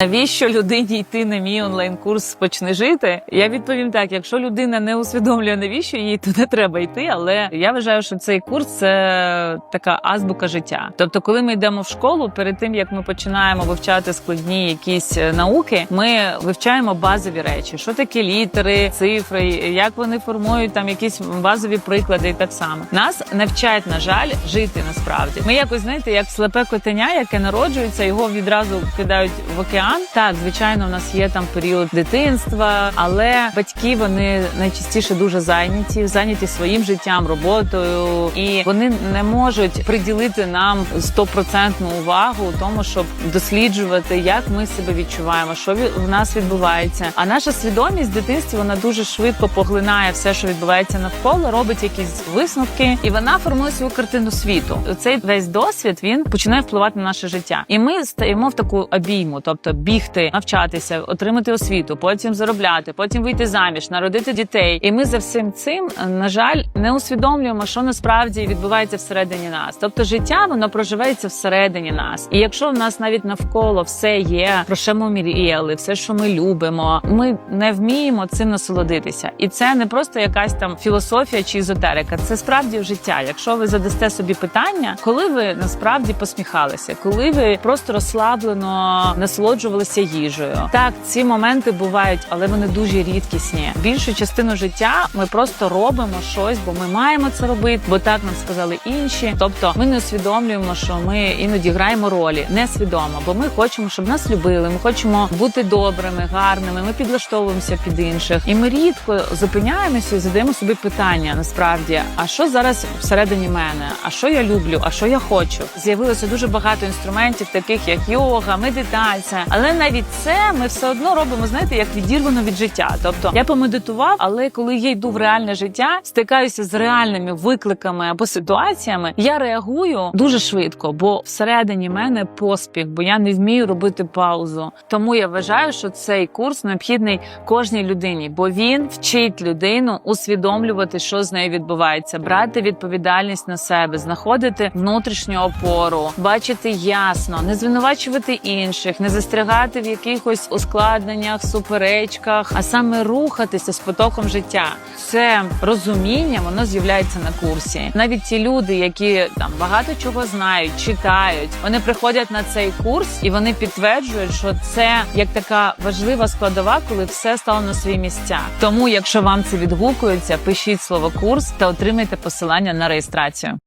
Навіщо людині йти на мій онлайн-курс почни жити? Я відповім так: якщо людина не усвідомлює, навіщо їй, то не треба йти. Але я вважаю, що цей курс це така азбука життя. Тобто, коли ми йдемо в школу, перед тим як ми починаємо вивчати складні якісь е, науки, ми вивчаємо базові речі: що таке літери, цифри, як вони формують там якісь базові приклади, і так само нас навчають, на жаль, жити насправді. Ми якось знаєте, як слепе котеня, яке народжується, його відразу кидають в океан. Так, звичайно, у нас є там період дитинства, але батьки вони найчастіше дуже зайняті, зайняті своїм життям, роботою, і вони не можуть приділити нам стопроцентну увагу у тому, щоб досліджувати, як ми себе відчуваємо, що в нас відбувається. А наша свідомість в дитинстві вона дуже швидко поглинає все, що відбувається навколо, робить якісь висновки, і вона формує свою картину світу. Цей весь досвід він починає впливати на наше життя, і ми стаємо в таку обійму, тобто бігти, навчатися, отримати освіту, потім заробляти, потім вийти заміж, народити дітей. І ми за всім цим, на жаль, не усвідомлюємо, що насправді відбувається всередині нас. Тобто, життя воно проживається всередині нас. І якщо в нас навіть навколо все є, про що ми мріяли, все, що ми любимо, ми не вміємо цим насолодитися. І це не просто якась там філософія чи езотерика. Це справді життя. Якщо ви задасте собі питання, коли ви насправді посміхалися, коли ви просто розслаблено насолоджувалися їжею. Так, ці моменти бувають, але вони дуже рідкісні. Більшу частину життя ми просто робимо щось, бо ми маємо це робити, бо так нам сказали інші. Тобто, ми не усвідомлюємо, що ми іноді граємо ролі несвідомо, бо ми хочемо, щоб нас любили. Ми хочемо бути добрими, гарними. Ми підлаштовуємося під інших, і ми рідко зупиняємося і задаємо собі питання насправді: а що зараз всередині мене? А що я люблю? А що я хочу? З'явилося дуже багато інструментів, таких як йога, медитація. Але навіть це ми все одно робимо, знаєте, як відірвано від життя. Тобто я помедитував, але коли я йду в реальне життя, стикаюся з реальними викликами або ситуаціями, я реагую дуже швидко, бо всередині мене поспіх, бо я не вмію робити паузу. Тому я вважаю, що цей курс необхідний кожній людині, бо він вчить людину усвідомлювати, що з нею відбувається, брати відповідальність на себе, знаходити внутрішню опору, бачити ясно, не звинувачувати інших, не застрягати в якихось ускладненнях, суперечках, а саме рухатися з потоком життя. Це розуміння воно з'являється на курсі. Навіть ті люди, які там багато чого знають, читають, вони приходять на цей курс і вони підтверджують, що це як така важлива складова, коли все стало на свої місця. Тому, якщо вам це відгукується, пишіть слово курс та отримайте посилання на реєстрацію.